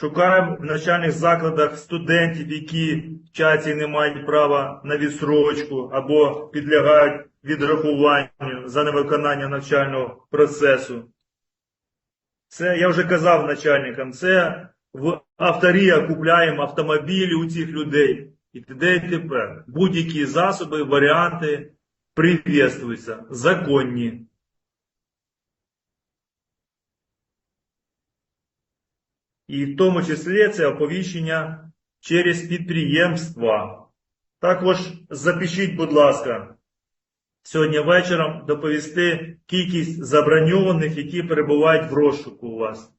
Шукаємо в навчальних закладах студентів, які вчаться і не мають права на відсрочку або підлягають відрахуванню за невиконання навчального процесу. Це я вже казав начальникам, це в авторія купляємо автомобілі у цих людей. І т.д. і тепер. Будь-які засоби, варіанти привітствуються, законні. І в тому числі це оповіщення через підприємства. Також запишіть, будь ласка, сьогодні вечором доповісти кількість заброньованих, які перебувають в розшуку у вас.